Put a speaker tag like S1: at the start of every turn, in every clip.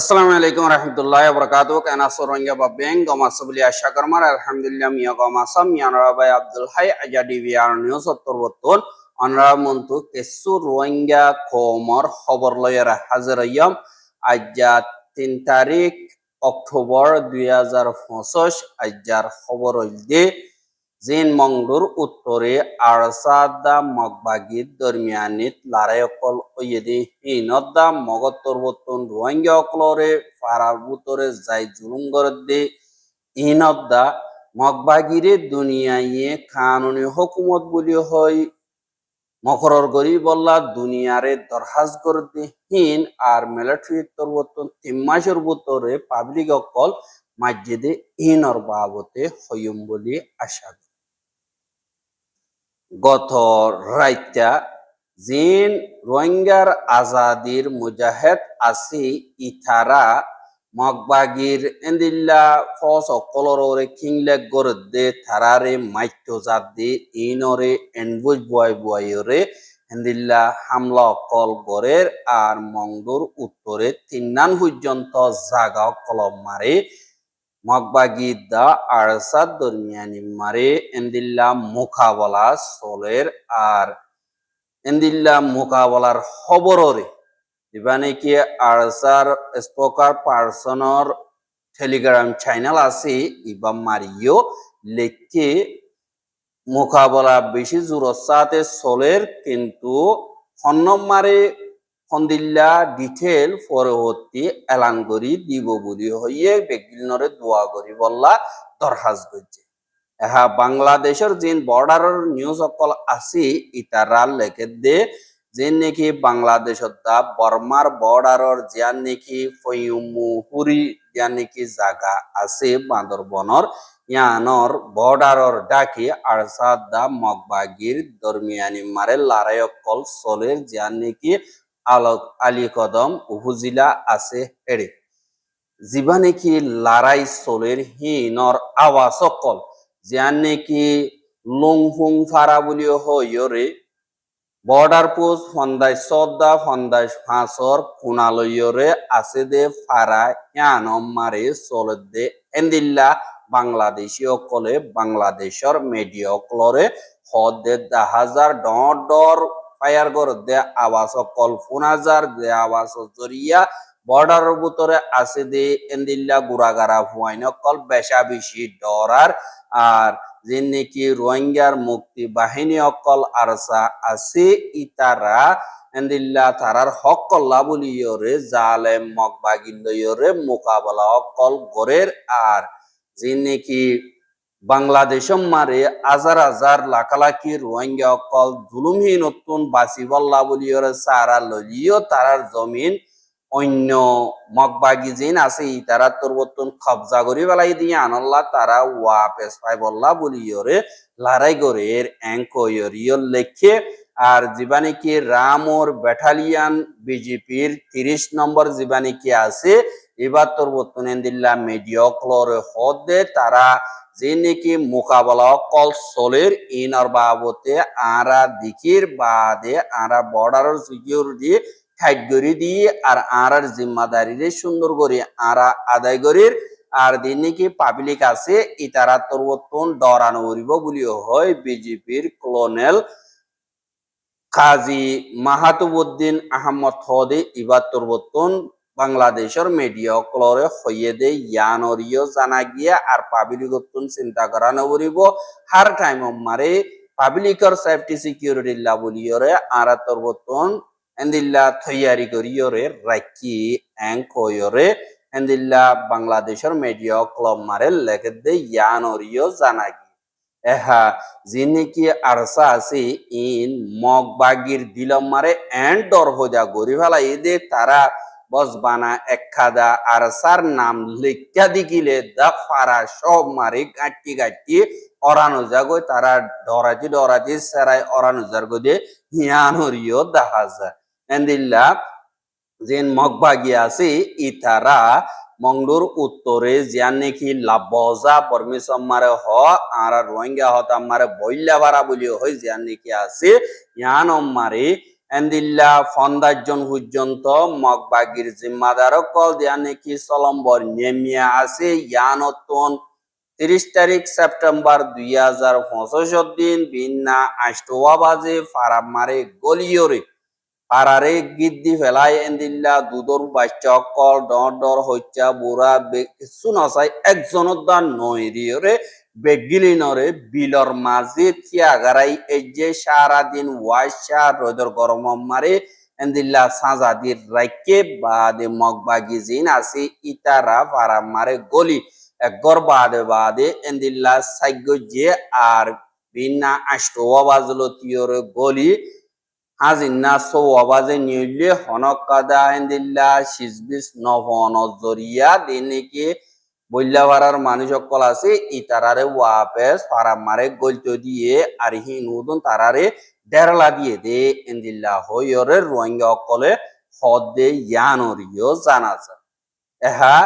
S1: আসসালামু আলাইকুম রহমতুল্লাহ বরকাত কেনা বা গমা সবলি আশা করমার আলহামদুলিল্লাহ মিয়া গমা সাম মিয়ানরা বাই আব্দুল হাই আজাদি বিয়ার নিউজ সত্তর বত্তর অনরা মন্তু কেসু রোহিঙ্গা খবর খবর লয়ের হাজির হইয়াম। আজ্জা তিন তারিখ অক্টোবর দুই হাজার পঁচিশ আজ্জার খবর হইলে জিন মংডুর উত্তরে আরসাদা মগবাগির দরমিয়ানিত লারাই অকল ওয়েদি হিনদা মগত্তর বতন রোহিঙ্গা অকলরে ফারার বুতরে যাই জুলুম গরদে ইনদা মগবাগিরে দুনিয়ায়ে কানুনি হকুমত বলি হয় মকরর গরি বল্লা দুনিয়ারে দরহাজ করতে হিন আর মিলিটারি তরবতন তিন মাসের বুতরে পাবলিক অকল মসজিদে ইনর বাবতে হইম বলি আশা করি। গত রাইতা জিন রোহিঙ্গার আজাদির মুজাহেদ আসি ইথারা, মগবাগির এন্দিল্লা, ফস অকলরে কিংলেক গরদে থারারে মাইত্য জাদি ইনরে এনবুজ বয় বয়রে এন্দিল্লা হামলা অকল গরের আর মংডুর উত্তরে তিন্নান পর্যন্ত জাগা কলম মারে মগবাগি দা আরসাদ দরমিয়ানি মারে এন্দিল্লা মুখাবলা সোলের আর এন্দিল্লা মুখাবলার খবররে। ইবানে কি আরসার স্পোকার পার্সনর টেলিগ্রাম চ্যানেল আছে? ইবা মারিও লেখে মুখাবলা বেশি জোরসাতে সোলের কিন্তু হন্নম মারে হন্দিল্লা ডিটেল পরবর্তী এলান করি, দিব বলি হইয়ে বেগিলনরে দোয়া করি, বললা দরহাজ করছে। এহা বাংলাদেশের যেন বর্ডারের নিউজ অকল আছে ইতারা লেখে দে যে নাকি বাংলাদেশত দা বর্মার বর্ডারের জিয়ান নাকি ফয়ুমুহুরি জিয়ান নাকি জাগা আছে বান্দরবনর ইয়ানর বর্ডারর ডাকি আরসাদ দা মগবাগির দরমিয়ানি মারে লারাই অকল চলের জিয়ান নাকি আলোক আলী কদম উপজিলা আছে হেড়ে যিবা নেকি লারাই চলের হিনর আওয়াজ অকল জিয়ান নেকি লংফুং ফারা বুলিও হইরে বর্ডার পোস্ট ফন্দাই সদ্দা ফন্দাই ফাঁসর কুনালয়রে আছে দে ফারা ইয়ানম মারে চলে দে এন্দিল্লা বাংলাদেশি অকলে বাংলাদেশর মিডিয়া অকলরে হদ দে দা হাজার ডর ডর ফায়ার গর দে আবাস অকল ফোন হাজার দে আবাস জরিয়া বর্ডারের ভিতরে আছে দে এন্দিল্লা গুড়াগারা ফুয়াইন অকল বেশা বেশি ডরার আর যে নাকি রোহিঙ্গার মুক্তি বাহিনী অকল আরসা আছে ইতারা এন্দিল্লা তারার হক কল্লা বলিয়রে জালে মগবাগিল্লয়রে মোকাবেলা অকল গরের আর যে নাকি বাংলাদেশ মারে হাজার হাজার লাখালাখি রোহিঙ্গা অকল জুলুমহীন নতুন বাসিবল্লা বলিয়রে সারা ললিও তারার জমিন অন্য মগবাগি জিন আছে তারা তোর বর্তন কবজা করি বেলাই দিয়ে আনল্লা তারা ওয়া পেস পাই বললা বলিয়রে লড়াই করে এর অ্যাঙ্কয়রিও লেখে। আর জীবানিকি রামোর ব্যাটালিয়ান বিজেপির তিরিশ নম্বর জীবানিকি আছে এবার তোর বর্তন দিল্লা মিডিয়া ক্লরে হদে তারা যে নাকি মোকাবেলা কল চলের ইনর বাবতে আরা দিকির বাদে আরা বর্ডারের সিকিউরিটি করে দিয়ে আর আরার জিম্মাদারিরে সুন্দর করে আরা আদায় করির। আর দিন নাকি পাবলিক আছে ইতারা তরবতন ডরানো করিব বলিও হয় বিজেপির ক্লোনেল কাজী মাহাতুবুদ্দিন আহমদ হদে ইবার তরবতন বাংলাদেশের মিডিয়া ক্লরে হইয়ে দে ইয়ানরিও জানা গিয়া আর পাবলিকতন চিন্তা করা নবরিব হার টাইম মারে পাবলিকর সেফটি সিকিউরিটি লা বলিয়রে আরা তরবতন এন্দিল্লা তৈয়ারি করিয়রে রাখি এং কয়রে এন্দিল্লা বাংলাদেশের মিডিয়া ক্লব মারে লেখে দে ইয়ানরিও জানা গিয়া এহা যিনি আরসা আছে, ইন মগ বাগির দিলম মারে এন্ড ডর হোজা গরি ফেলা দে তারা বসবানা একখাদা আরসার নাম লিখা দিকিলে দা ফারা সব মারে গাঁটি গাঁটি অরানো যাগো তারা ডরাজি ডরাজি সেরাই অরানো যাগো দে হিয়ানরিও দেখা যায় এন্দিল্লা যেন মগবাগি আছে, ইতারা মংডুর উত্তরে জিয়ান নাকি লাভজা পারমিশন মারে হ, আর রোহিঙ্গা হতা মারে বইলা বারা বলি হয় জিয়ান নাকি আছে ইয়ান মারে এন্দিল্লা ফন্দাজন জিম্মাদার কল দিয়া নাকি চলম্বর নেমিয়া আছে ইয়ানতন তিরিশ তারিখ সেপ্টেম্বর দুই হাজার পঁচিশ দিন বিন্না আষ্টওয়া বাজে ফারাম মারে গলিয়রে। পারারে গিদ্দি ফেলাই এন্দিল্লা দুদর বাচ্চা কল ডর ডর হইচা বুড়া কিছু নচাই একজনের বেগিলিনরে বিলর মাঝে থিয়াগারাই এই সারাদিন ওয়াইসা রোদর গরম মারে, এন্দিল্লা রাইকে বাদে জিন আছে ইতারা ফারাম মারে গলি। একগর বাদে বাদে এন্দিল্লা সাইগ্য যে আর বিনা আষ্ট বাজলো তিয়রে গলি। হাজিন্না সো আবাজে নিউলে হনকাদা এন্দিল্লা সিজবিস নভন জরিয়া দিনেকে বল্লাভারার মানুষ সকল আছে, ই তারারে ওয়াপেস ফারামারে গলত দিয়ে আর হি নতুন তারারে ডেরলা দিয়ে দে, এন্দিল্লা হইরে রোহিঙ্গা অকলে হদ ইয়ানরিও জানাজা। এহা,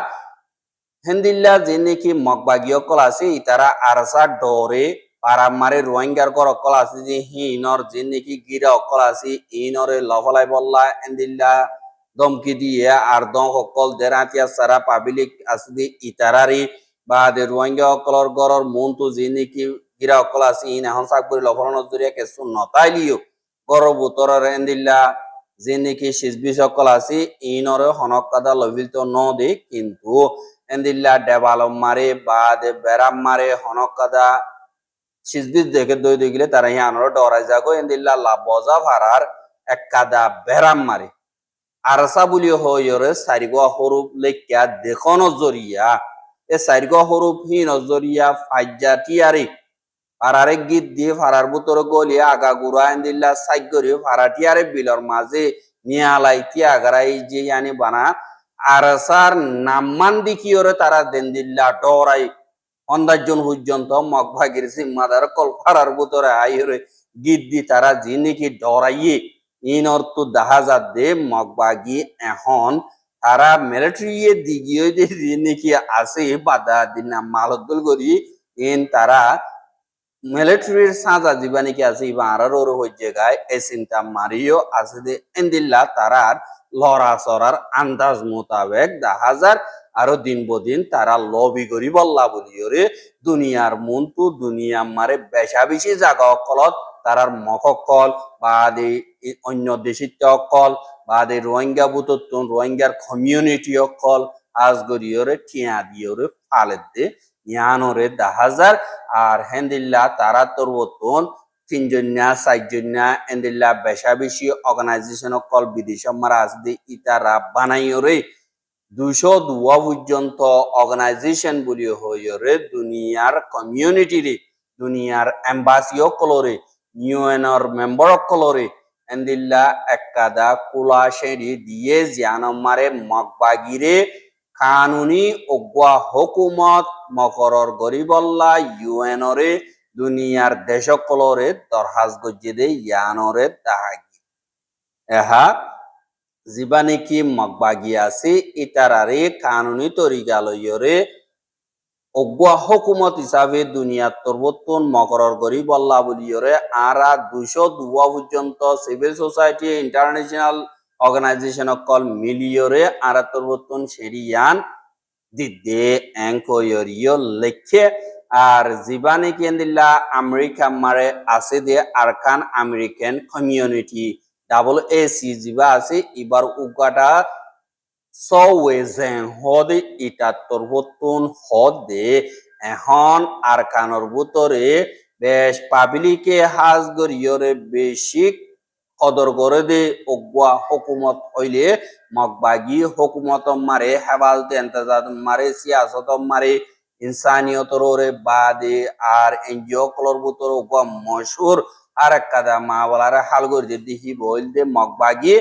S1: হেন্দিল্লা যে নাকি মগবাগী অকল আছে, ই তারা আরসা ডরে পারামারে রোহিঙ্গার কর অকল আছে, যে হিনর যে নাকি গিরা অকল আছে ইনরে লফলাই বল্লা, এন্দিল্লা দমকি দিয়ে আর সকল দেরাতিয়া সারা পাবলিক আছে ইতারারি বা দে রোহিঙ্গা অকলর গরর মনটো যে নাকি গিরা সকল আছে, ইন এখন চাকরি লফলনৰ জৰিয়া কিছু নতাইলিও গরর বুতরের এন্দিল্লা যে নাকি সিজবি সকল আছে ইনরে হনক কাদা লবিল তো ন দে কিন্তু এন্দিল্লা ডেবালম মারে বা দে বেরাম মারে হনক কাদা সিজবিজ দেখে দই দই গেলে তারা হিয়ানোর ডরাই যাগো। এন্দিল্লা লাবজা ভাড়ার এক কাদা বেরাম মারে আরসা বুলি হইরে চারিগ সরূপ লেখিয়া দেখ নজরিয়া এ চারিগ সরূপ হি নজরিয়া ফাইজা টিয়ারি ফারারে গীত দিয়ে ফারার বুতর গলিয়া আগা গুড়া এন্দিল্লা সাইগরি ফারা টিয়ারে বিলর মাঝে নিয়ালাই তিয়াগারাই যে ইয়ানি বানা। আরসার নাম্মান দিকিওরে তারা দেন্দিল্লা ডরাই অন্দাজন পর্যন্ত মগভাগির জিম্মাদার কল ফারার বুতরে আইরে গীত দি তারা যে নাকি ডরাইয়ে ইন অর্থ দেখা যাতে মগবাগি এখন তারা মিলিটারি দিগিয়ে নাকি আছে, বাধা দিন মালদল করি ইন তারা মিলিটারির সাজা জীবা নাকি আছে, ইবা আর ওর হই জায়গায় এ চিন্তা মারিও আছে যে এন্দিল্লা তারার লড়া চড়ার আন্দাজ মোতাবেক দেখা যার আরও দিন বদিন তারা লবি করি বল্লা বলি ওরে দুনিয়ার মনটু দুনিয়া মারে বেশা বেশি জাগা অকলত তারার মককল বা দে অন্য দেশিত অকল বা রোহিঙ্গা বুতত্তুন রোহিঙ্গার কমিউনিটি অকল আজ গরিয়রে টিয়া দিয়রে ফালে দে, ইয়ানরে দাহাজার, আর হেন্দিল্লা তারা তোর বতন তিনজন্যা, চারজন্যা এন্দিল্লা বেশা বেশি অর্গানাইজেশন অকল বিদেশ মারা আজ দে ইতারা বানাইয়রে, দুশো দুয়া পর্যন্ত অর্গানাইজেশন বলি হইরে দুনিয়ার কমিউনিটিরে দুনিয়ার এম্বাসি অকলরে ইউএনর মেম্বার অকলরে। এন্দিল্লা একাদা কুলা শেরি দিয়ে জিয়ানমারে মগবাগিরে কানুনি অগুয়া হকুমত মকরর গরিবল্লা ইউএনরে দুনিয়ার দেশকলরে দরহাজ গজ্জে ইয়ানরে তাহাগি। এহা যিবা নেকি মগবাগি আছে ইতারারে কানুনি তরিকা লইয়রে অগুয়া হকুমত হিসাবে দুনিয়ার তর্বতন মকরর গরি বল্লা বলিয়রে দুয়া পর্যন্ত সিভিল সোসাইটি ইন্টারন্যাশনাল অর্গানাইজেশন মিলিয়রে তর্বতন সেরিয়ান দিদে লেখে। আর জীবানি আমেরিকা মারে আছে দে Arakan American community double A C জিবা আছে এবার উগাটা সওয়েজেন হদে ইটাত্তর বতুন হদে, এখন আরকানর বুতরে বেশ পাবলিকে হাজ গরিয়রে বেশি কদর করে দে অগুয়া হকুমত হইলে মগবাগি হকুমত মারে এন্তেজাত মারে, সিয়াসত মারে ইনসানিয়তরে বাদে আর এনজিও কলর বুতর অগুয়া মশহুর আর কাদা মা বলারে হাল করে দে, দিহি বইল দে মগবাগি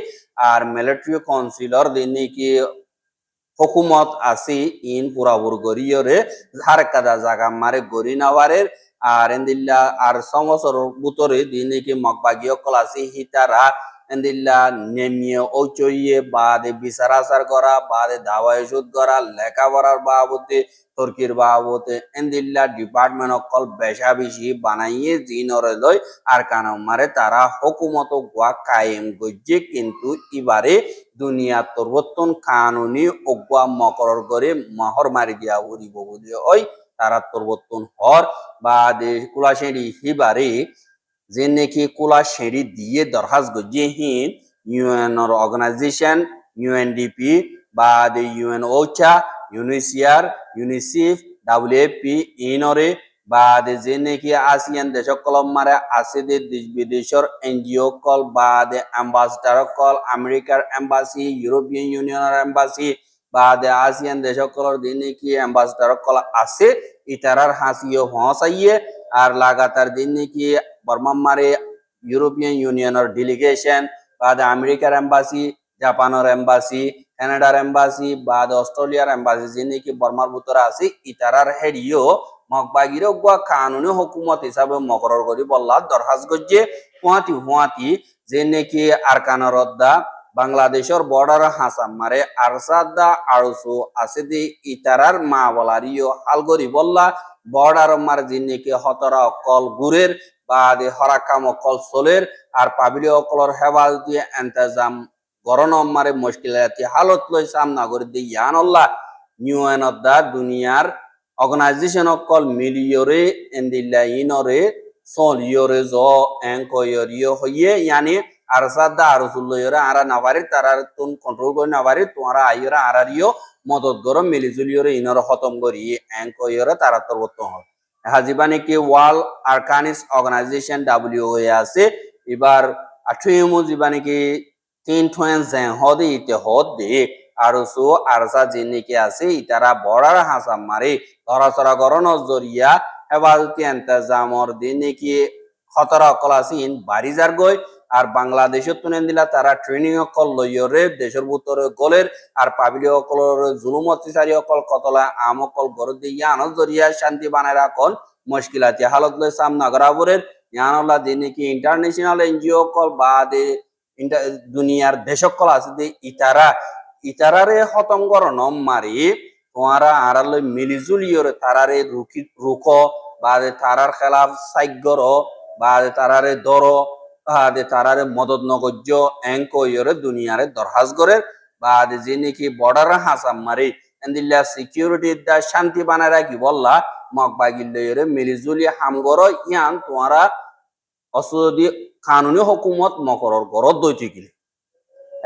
S1: আর মিলিটারি কাউন্সিলর দিনে কি হকুমত আছে ইন পুরাপুর গরিয়রে ঝার কাদা জাগা মারে গরি নাওয়ারের আর এন্দিল্লা আর সমসর বুতরে দিনে কি মগবাগি অকল আছে হিতারা। এন্দিল্লা নেমিয়ে ঔচইয়ে বাদে বিচার আচার করা, বাদে দাওয়া ওষুধ করা, লেখাপড়ার বাবদে তর্কির বাবদে এন্দিল্লা ডিপার্টমেন্ট অকল বেশা বেশি বানাইয়ে জিনরে লই আর কানম মারে তারা হকুমত গোয়া কায়েম গজ্জে কিন্তু এবারে দুনিয়া তরবর্তন কানুনি অগুয়া মকরর করে মহর মারি দিয়া উড়িব বলি ওই তারা তরবর্তন হর। বা দে কুলাশেরি হিবারে যে নাকি কুলা সেঁড়ি দিয়ে দরখাস্ত গজিয়ে হিন ইউএন অর্গানাইজেশন ইউএনডিপি বা ইউএন ওচা ইউনিসিয়ার ইউনিসিফ ডাব্লিউএফপি ইনরে বা যে নাকি আসিয়ান দেশ কলম মারে আছে দে দেশ বিদেশের এনজিও কল বা দে অ্যাম্বাসডার কল আমেরিকার এম্বাসি ইউরোপিয়ান ইউনিয়নের এম্বাসি বা দে আসিয়ান দেশ কলর দিন নাকি অ্যাম্বাসডার কল আছে ইতারার হাসিও হসাইয়ে আর লাগাতার দিন নাকি বর্মামারে ইউরোপিয়ান ইউনিয়নের ডেলিগেশন বাদ আমেরিকার এম্বাসি জাপানের এম্বাসি কানাডার এম্বাসি বাদ অস্ট্রেলিয়ার এম্বাসি যে নাকি বর্মার ভিতরে আছে, ইতারার হেডিও মগবাগির গুয়া কানুনি হুকুমত হিসাবে মকরর করি বললা দরহাজ গজ্জে হুয়াতি হুয়াতি যে নাকি আরকানের রদ্দা বাংলাদেশের বর্ডার হাসাম মারে আরসাদা আরসু আছে দি ইতারার মা বলারিও হালগরি বললা বর্ডার মার যিনি হতরা অকল গুরের বা দে হরাকাম অকল সোলের আর পাবিলি অকলর হেফাজতি এন্তেজাম গরন মারে মুশকিলাতি হালত লই সামনা করে দি ইয়ানল্লাহ নিউ দা দুনিয়ার অর্গানাইজেশন অকল মিলিয়রে এন্দিল্লা ইনরে সল ইয়রে জ এঙ্ক ইয়রিয় হইয়ে, ইয়ানি আর সাদা আর সুল্লয়রে আরা নাবারি তারার তুন কন্ট্রোল করে নাবারি তোমরা আইয়রে আরারিও মদত গর মিলিজুলিয়রে ইনর খতম করি এঙ্ক ইয়রে তারা তরবত হয়। হাজিবানি কি ওয়াল আরকানিস অর্গানাইজেশন ডাব্লিউ এ আছে এবার আঠুয়েমু জীবানি কি তিন ঠোয়েন জেন হদে ইতে হদ? আর সু আরসা জিনিকে আছে? ইতারা বড়ার হাসাম মারে। ধরাচরা গরণ জরিয়া হেফাজতি এন্তেজামর দিনে কি খতরা ইন বাড়ি যার গই আর বাংলাদেশত তুলে দিলা তারা ট্রেনিং অকল লইয়রে, দেশের ভিতরে গলের আর পাবিলি অকলর জুলুম, অত্যাচারী অকল কতলা, আম অকল গরদ দিয়ে ইয়ানো জরিয়া শান্তি বানায় রাখন। মুশকিলাতি হালত লই সামনা করাবরের ইয়ানলা দিনে কি ইন্টারন্যাশনাল এনজিও অকল বা দে দুনিয়ার দেশকল আছে যে ইতারা। ইতারারে খতম কর নম মারি তোমারা আড়ালে মিলিজুলিয়রে তারারে রুকি রুক বা তারার খেলাফ সাইগর বা তারারে দর বা দে তারারে মদত নগজ্য এঙ্ক ইয়রে দুনিয়ারে দরহাজ করে বা দে যে নাকি বর্ডার হাসাম মারি, এন্দিল্লা সিকিউরিটি দা শান্তি বানায় রাখি বললা, মগ বাগিল্লয়রে মিলিজুলি হামগর ইয়ান তোমারা অসদি কানুনি হকুমত মকরর গরত দই থাকিলে।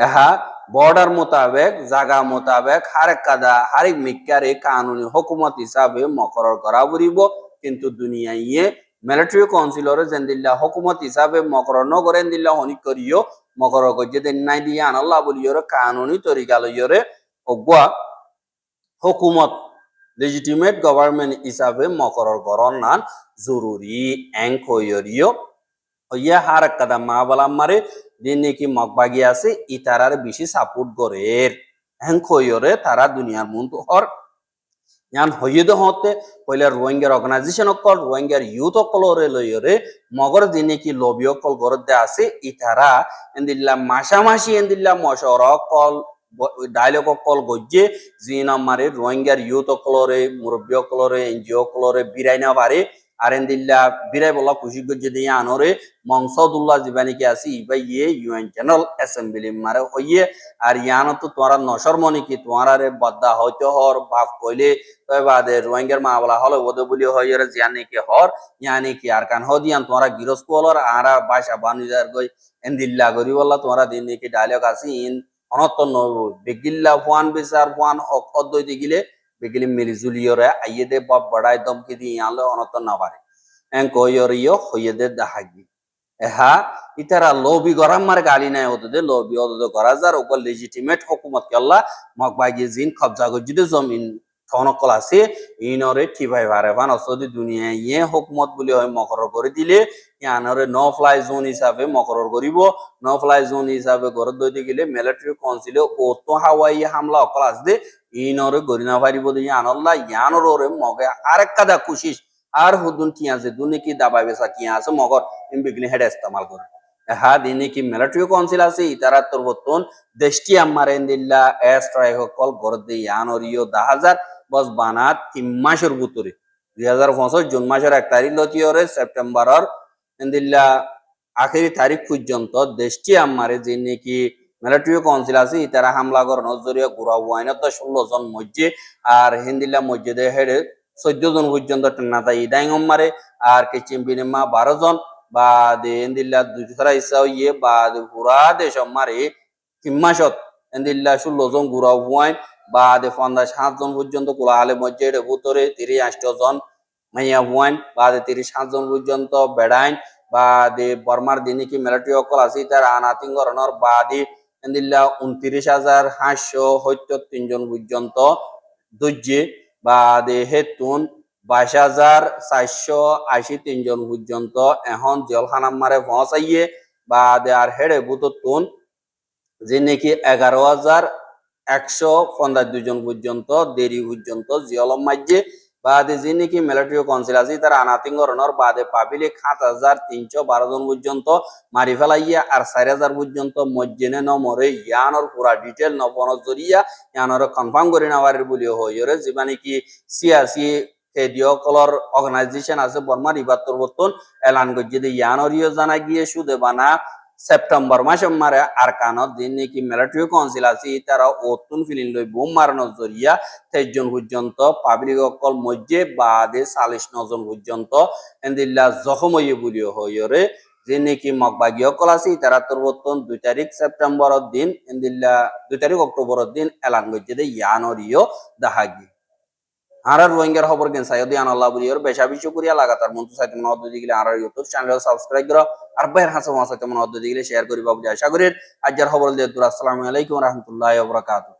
S1: এহা বর্ডার মোতাবেক, জাগা মোতাবেক, হারেক কাদা, হারেক মিক্কারে কানুনি হকুমত হিসাবে মকরর করা বুড়িব কিন্তু দুনিয়া ইয়ে মিলিটারি কাউন্সিলরে জেন্দিল্লা হকুমত হিসাবে মকরর নগরে দিল্লা হনিক করিও মকরর গজ্জে দেন নাই দিয়ে আনাল্লাহ বলিয়রে কানুনি তরিকা লইয়রে অগুয়া হকুমত লেজিটিমেট গভর্নমেন্ট হিসাবে মকরর গরন নান জরুরি এঙ্ক হইয়রিও হইয়া হার কাদা মা বলাম মারে দিন নাকি মগবাগি আছে ই তারার বেশি সাপোর্ট করে এঙ্ক হইয়রে তারা দুনিয়ার মন্ত হর ইয়ান হইয়দ হতে পইলে রোহিঙ্গার অর্গানাইজেশন অকল রোহিঙ্গার ইউথ অকলরে লইয়রে মগর দিনে কি লবি অকল গরদে আছে ইতারা তারা এন্দিল্লা মাসামাসি এন্দিল্লা মশর অকল ডায়লগ অকল গজ্জে জিন আমারে রোহিঙ্গার ইউথ অকলরে মুরব্বী অকলরে এনজিও অকলরে বিরাই না বিরাই বলা খুশি গজ্জে দিয়ে আনরে মংসদুল্লাহ জীবানিকে আছে ইবাই ইয়ে ইউএন জেনারেল অ্যাসেম্বলি মারে হইয়ে। আর ইয়ানো তো তোমার নসর মনে কি তোমার আরে বদ্দা হইতে হর, বাপ কইলে তবে বাদে রোহিঙ্গার মা বলা হলো, ওদে বলি হইরে জিয়ানি কি হর, ইয়ানি কি আর কান হদিয়ান, তোমরা গিরস্ত হলর, আরা বাসা বানিজার গই এন্দিল্লা গরি বললা তোমরা দিন কি ডায়লগ আছে ইন অনত্ত নব বেগিল্লা ফুয়ান বিচার, ফুয়ান অদ্বৈতে গিলে বেগিলি মিলিজুলিয়রে আইয়ে দে বাপ বড়াই দমকি দি ইয়ালে অনত্ত না পারে এন কইয়রিও হইয়ে দে দাহাগি। এহা ইতারা লবি গরাম মার গালি নাই হতো দে লবি করা যার ওকল লেজিটিমেট হকুমত কে আল্লাহ বাগি জিন কবজা জমিন ঠনকল আছে ইনরে ঠিভাই ভারে ভান অসদি দুনিয়া ইয়ে হুকুমত বুলি হয় মকর করে দিলে ইয়ানরে ন ফ্লাই জোন হিসাবে মকর করিব ন ফ্লাই জোন হিসাবে ঘর দইতে গেলে মিলিটারি কাউন্সিলে ও হাওয়াই হামলা অকল আসবে ইনরে গরি না পারিব দিয়ে আনল্লা ইয়ানর মগে আরেক কাদা কুশিস আর হুদুন কি আছে, দুনি কি দাবাই বেসা কি আছে মগর ইম বিগলি হেড ইস্তেমাল করে এহা দিনে কি মিলিটারি কাউন্সিল আছে ইতারা তরবতন দেশটি আমার এন্দিল্লা এস্ট্রাই সকল গরদে ইয়ানরিও দা হাজার বস বানাত তিন মাসের ভিতরে। দুই হাজার পঁচিশ জুন মাসের এক তারিখ লতিয়রে সেপ্টেম্বরের এন্দিল্লা আখেরি তারিখ পর্যন্ত দেশটি আমারে যে নাকি মিলিটারি কাউন্সিল আছে, ইতারা হামলা করানোর জরিয়ে গুড়া ওয়াইনত ষোলো জন মসজিদ আর হিন্দিল্লা মসজিদে হেডে চোদ্দ জন পর্যন্ত টান্নাতা ইদাইং মারে আর কিচিম বিনিমা বারো জন। বা দে হিন্দিল্লা দুইশরা ইচ্ছা ইয়ে বা পুরা দেশ মারে কিম্মাসত হিন্দিল্লা ষোলো জন গুড়া ওয়াইন বা দে পঞ্চাশ সাতজন পর্যন্ত কোলা আলে মসজিদের ভিতরে তিরিশ আষ্ট জন মাইয়া ওয়াইন বা দে তিরিশ সাতজন পর্যন্ত বেড়াইন বা দে বর্মার দিনে কি মিলিটারি অকল আছে তার আনাতিং গরণর বা দি এন্দিল্লা উনত্রিশ হাজার সাতশো সত্তর তিনজন পর্যন্ত দর্জে বা দে হেতুন বাইশ হাজার চারশো আশি তিনজন পর্যন্ত এখন জলখানাম মারে পৌঁছাইয়ে, বাদে আর হেডে বুততুন যে নাকি এগারো হাজার একশো পঞ্চাশ দুজন পর্যন্ত, দেরি পর্যন্ত, জিয়লম মাঝে বাদে যে নাকি মিলিটারি কাউন্সিল আছে, তারা আনাতিং গরণর বাদে পাবিলে সাত হাজার তিনশো বারো জন পর্যন্ত, মারি ফেলাইয়া আর চার হাজার পর্যন্ত মজ্জেনে নমরে। ইয়ানোর পুরা ডিটেল নবনের জরিয়া ইয়ানোর কনফার্ম করে নেওয়ার বলি হইরে যেবা নাকি সিয়াসি খেদিয়কলর অর্গানাইজেশন আছে বর্মার ইবাত্তর বর্তন এলান যে ইয়ানোরিও জানা গিয়ে সুদে বানা সেপ্টেম্বর মাসে মারে আর কানত দিন নাকি মিলিটারি কাউন্সিল আছে, তারা অতুন ফিলিন লই বোম মারানোর জরিয়া তেইশ জন পর্যন্ত পাবলিক অকল মধ্যে বাদে চাল্লিশ নজন পর্যন্ত এন্দিল্লা জখম হইয়ে বলিও হইরে যে নাকি মগবাগী অকল আছে, তারা তোর বর্তন দুই তারিখ সেপ্টেম্বরের দিন, এন্দিল্লা দুই তারিখ অক্টোবরের দিন এলান যে ইয়ানরিও দেখা আর রোহিঙ্গার খবর কেন? সাইদি আনাল্লাহ বুলিয়র বেশা বিশু করিয়া লাগাতার মন্ত্র সাইতে মনে অদ্য গেলে আর ইউটিউব চ্যানেল সাবস্ক্রাইব করো। আর বাইর হাসা মহাসাইতে মনে অদ্য গেলে শেয়ার করি বাবু আশা করি আজ্জার খবর দিয়ে আসসালামু আলাইকুম রহমতুল্লাহ বরকাতুহ।